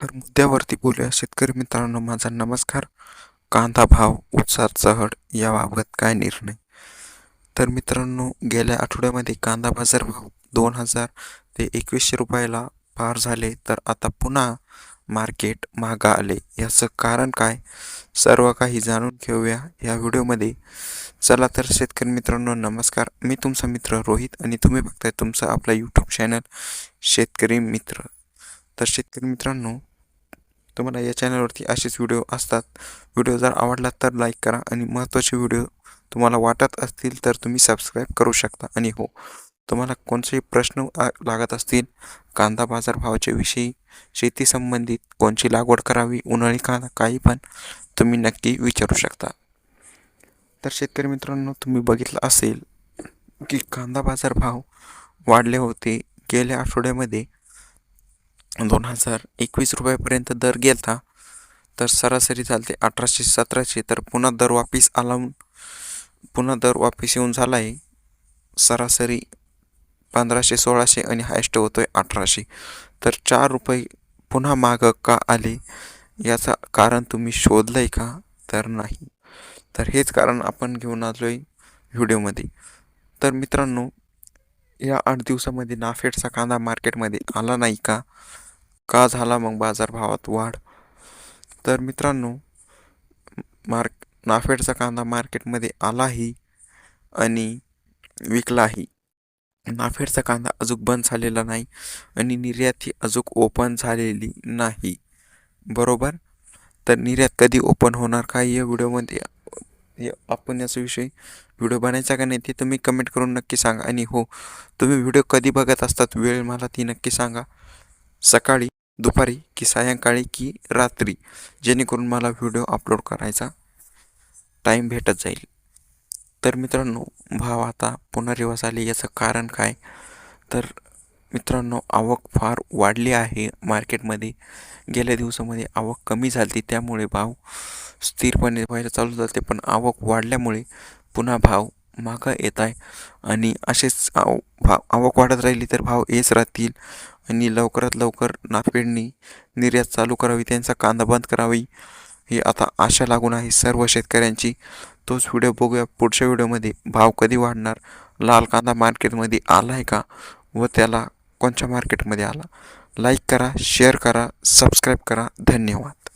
तर मुद्द्यावरती बोलूया. शेतकरी मित्रांनो माझा नमस्कार. कांदा भाव उत्साह चहड याबाबत काय निर्णय? तर मित्रांनो गेल्या आठवड्यामध्ये कांदा बाजार भाव दोन हजार ते एकवीसशे रुपयाला पार झाले. तर आता पुन्हा मार्केट मागा आले. याचं कारण काय? सर्व काही जाणून घेऊया या व्हिडिओमध्ये. चला तर शेतकरी मित्रांनो नमस्कार. मी तुमचा मित्र रोहित आणि तुम्ही बघताय तुमचा आपला यूट्यूब चॅनल शेतकरी मित्र. तर शेतकरी मित्रांनो तुम्हाला या चॅनलवरती असेच व्हिडिओ असतात. व्हिडिओ जर आवडला तर लाईक करा आणि महत्त्वाचे व्हिडिओ तुम्हाला वाटत असतील तर तुम्ही सबस्क्राईब करू शकता. आणि हो तुम्हाला कोणतेही प्रश्न लागत असतील कांदा बाजार विषयी शेती संबंधित कोणची लागवड करावी उन्हाळी कांदा काही पण तुम्ही नक्की विचारू शकता. तर शेतकरी मित्रांनो तुम्ही बघितलं असेल की कांदा बाजार भाव वाढले होते. गेल्या आठवड्यामध्ये दोन हजार एकवीस रुपयापर्यंत दर गेलता तर सरासरी चालते अठराशे सतराशे. तर पुन्हा दर वापिस आला पुन्हा दर वापिस येऊन झाला आहे सरासरी पंधराशे सोळाशे आणि हायस्ट होतो आहे अठराशे. तर चार रुपये पुन्हा मागं का आले? याचा कारण तुम्ही शोधलं आहे का? तर नाही. तर हेच कारण आपण घेऊन आलो आहे व्हिडिओमध्ये. तर मित्रांनो या आठ दिवसामध्ये नाफेडचा कांदा मार्केटमध्ये आला नाही का? का झाला मग बाजारभावात वाढ? तर मित्रांनो मार्क नाफेडचा कांदा मार्केटमध्ये आलाही आणि विकलाही. नाफेडचा कांदा अजून बंद झालेला नाही आणि निर्यात ही अजून ओपन झालेली नाही. बरोबर? तर निर्यात कधी ओपन होणार काय या व्हिडिओमध्ये आपण याच्याविषयी व्हिडिओ बनायचा का नाही ते तुम्ही कमेंट करून नक्की सांगा. आणि हो तुम्ही व्हिडिओ कधी बघत असतात वेळ मला ती नक्की सांगा. सकाळी दुपारी की सायंकाळी की रात्री जेणेकरून मला व्हिडिओ अपलोड करायचा टाईम भेटत जाईल. तर मित्रांनो भाव आता पुनर्वास आले याचं कारण काय? तर मित्रांनो आवक फार वाढली आहे मार्केटमध्ये. गेल्या दिवसामध्ये आवक कमी झाली त्यामुळे भाव स्थिरपणे व्हायला चालू जाते पण आवक वाढल्यामुळे पुन्हा भाव मागं येत आहे आणि असेच आव भाव आवक वाढत राहिली तर भाव येच राहतील. आणि लवकरात लवकर नाफेडणी निर्यात चालू करावी त्यांचा कांदा बंद करावी ही आता आशा लागून आहे सर्व शेतकऱ्यांची. तोच व्हिडिओ बघूया पुढच्या व्हिडिओमध्ये. भाव कधी वाढणार? लाल कांदा मार्केटमध्ये आला आहे का? व त्याला कोणत्या मार्केटमध्ये आला? लाईक करा शेअर करा सबस्क्राईब करा. धन्यवाद.